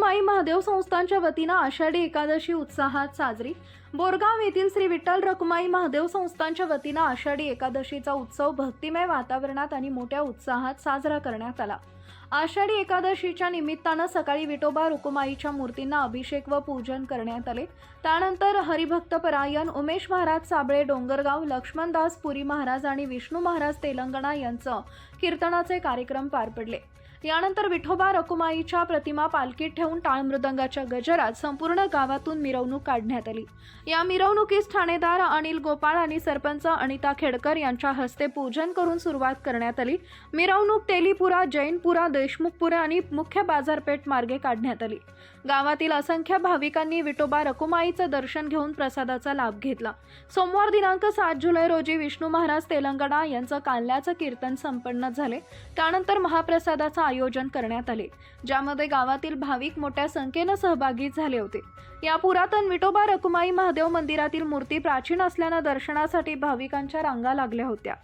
माई महादेव संस्थांच्या वतीनं आषाढी एकादशी उत्साहात साजरी. बोरगाव येथील श्री विठ्ठल रखुमाई महादेव संस्थांच्या वतीनं आषाढी एकादशीचा उत्सव भक्तिमय वातावरणात आणि मोठ्या उत्साहात साजरा करण्यात आला. आषाढी एकादशीच्या निमित्तानं सकाळी विठोबा रुकुमाईच्या मूर्तींना अभिषेक व पूजन करण्यात आले. त्यानंतर हरिभक्त परायण उमेश महाराज साबळे डोंगरगाव लक्ष्मणदास पुरी महाराज आणि विष्णू महाराज तेलंगणा यांचं कीर्तनाचे कार्यक्रम पार पडले. यानंतर विठोबा रकुमाईच्या प्रतिमा पालखीत ठेवून टाळ मृदंगाच्या गजरात संपूर्ण गावातून मिरवणूक काढण्यात आली. या मिरवणुकीस ठाणेदार अनिल गोपाळ आणि सरपंच अनिता खेडकर यांच्या हस्ते पूजन करून सुरुवात करण्यात आली. मिरवणूक तेलीपुरा जैनपुरा देशमुखपुरा आणि मुख्य बाजारपेठ मार्गे काढण्यात आली. गावातील असंख्य भाविकांनी विठोबा रकुमाईचं दर्शन घेऊन प्रसादाचा लाभ घेतला. सोमवार दिनांक सात जुलै रोजी विष्णू महाराज तेलंगणा यांचं काल्याचं कीर्तन संपन्न झाले. त्यानंतर महाप्रसादाचा आयोजन करण्यात आले ज्यामध्ये गावातील भाविक मोठ्या संख्येनं सहभागी झाले होते. या पुरातन विठोबा रकुमाई महादेव मंदिरातील मूर्ती प्राचीन असल्यानं दर्शनासाठी भाविकांच्या रांगा लागल्या होत्या.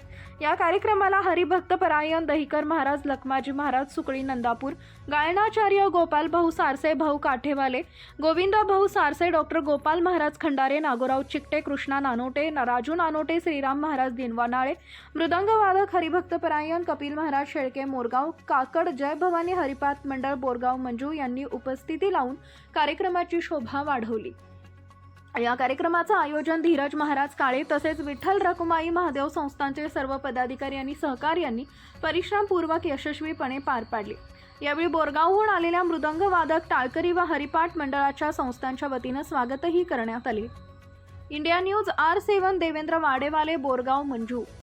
या कार्यक्रमाला हरिभक्त परायण दहिकर महाराज लखमाजी महाराज सुकळी नंदापूर गायनाचार्य गोपाल भाऊ सारसे भाऊ काठेवाले गोविंद भाऊ सारसे डॉक्टर गोपाल महाराज खंडारे नागोराव चिकटे कृष्णा नानोटे राजू नानोटे श्रीराम महाराज दिनवानाळे मृदंगवादक हरिभक्त परायण कपिल महाराज शेळके मोरगाव काकड जय भवानी हरिपात मंडळ बोरगाव मंजू यांनी उपस्थिती लावून कार्यक्रमाची शोभा वाढवली. या कार्यक्रमाचं आयोजन धीरज महाराज काळे तसेच विठ्ठल रकुमाई महादेव संस्थांचे सर्व पदाधिकारी आणि सहकार्यांनी परिश्रमपूर्वक यशस्वीपणे पार पाडले. यावेळी बोरगावहून आलेल्या मृदंग वादक टाळकरी व हरिपाठ मंडळाच्या संस्थांच्या वतीनं स्वागतही करण्यात आले. India News R seven Devendra Wadewale Borgaon Manju.